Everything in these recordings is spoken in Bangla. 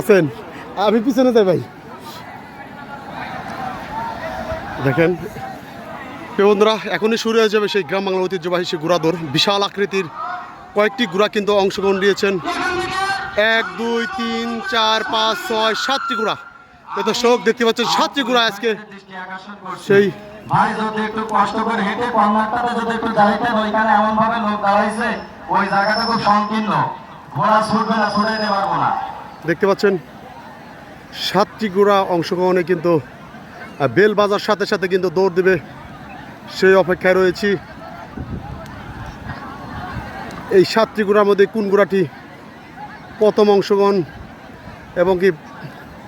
আছেন। আমি পিছনে যাই ভাই। দেখেন বন্ধুরা, এখনই শুরু হয়ে যাবে সেই গ্রাম বাংলা ঐতিহ্যবাহী সেই গুড়াদোর বিশাল আকৃতির কয়েকটি গুড়া কিন্তু অংশগ্রহণ নিয়েছেন। এক, দুই, তিন, চার, পাঁচ, ছয়, সাতটি গুড়া। তো শোক দেখতে পাচ্ছেন সাতটি গুড়া আজকে। সেই ভাই যদি একটু কষ্ট করে হেঁটে কর্নারটাতে যদি একটু দাঁড়াইতেন ওইখানে এমন ভাবে লোক দাঁড়াইছে ওই জায়গাটা খুব সংকীর্ণ ঘোড়া ছুটবে না ছুটাইতে পারব না দেখতে পাচ্ছেন সাতটি গুড়া অংশগ্রহণে কিন্তু বেল বাজার সাথে সাথে কিন্তু দৌড় দেবে সেই অপেক্ষায় রয়েছি এই সাতটি গুড়ার মধ্যে কোন গুড়াটি প্রথম অংশগ্রহণ এবং কি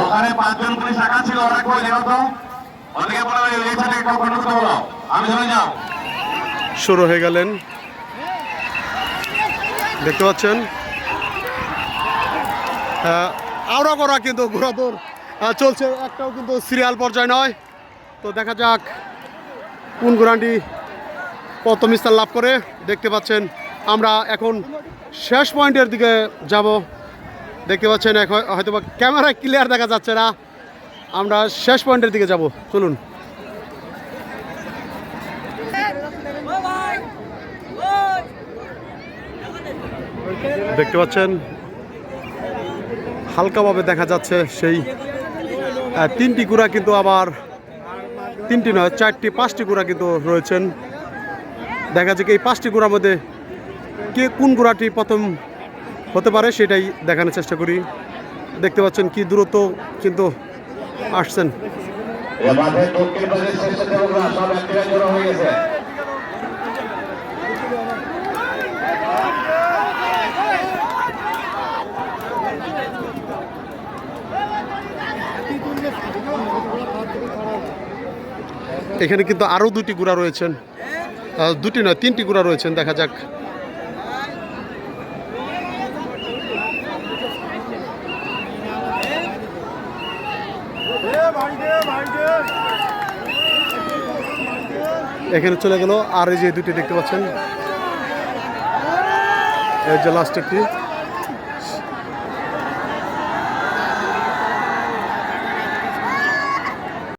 ওখানে পাঁচজন পুলিশ রাখা ছিল ওরা কই দেখো তো ওদিকে বলো এই কাউ কন্ট্রোল করতে বলো। আমি চলে যাও। শুরু হয়ে গেলেন। দেখতে পাচ্ছেন? আহ, আওড়া করা কিন্তু ঘোড়া দৌড় চলছে একটাও কিন্তু সিরিয়াল পর্যায়ে নয়। তো দেখা যাক কোন ঘোড়াটি প্রথম স্থান লাভ করে। দেখতে পাচ্ছেন আমরা এখন শেষ পয়েন্টের দিকে যাব। দেখতে পাচ্ছেন এখন হয়তো বা ক্যামেরায় ক্লিয়ার দেখা যাচ্ছে না। আমরা শেষ পয়েন্টের দিকে যাব। চলুন। দেখতে পাচ্ছেন? হালকাভাবে দেখা যাচ্ছে সেই তিনটি গুড়া কিন্তু আবার, তিনটি নয়, চারটি, পাঁচটি গুড়া কিন্তু রয়েছেন। দেখা যাচ্ছে এই পাঁচটি গুড়ার মধ্যে কে কোন গুড়াটি প্রথম হতে পারে, সেটাই দেখানোর চেষ্টা করি। দেখতে পাচ্ছেন কি দূরত্ব কিন্তু আসছেন। এখানে কিন্তু আরও দুটি গুড়া রয়েছেন। দুটি নয়, তিনটি গুড়া রয়েছেন, দেখা যাক। এখানে চলে গেল আর এই যে দুটি দেখতে পাচ্ছেন। এই যে লাস্ট একটি।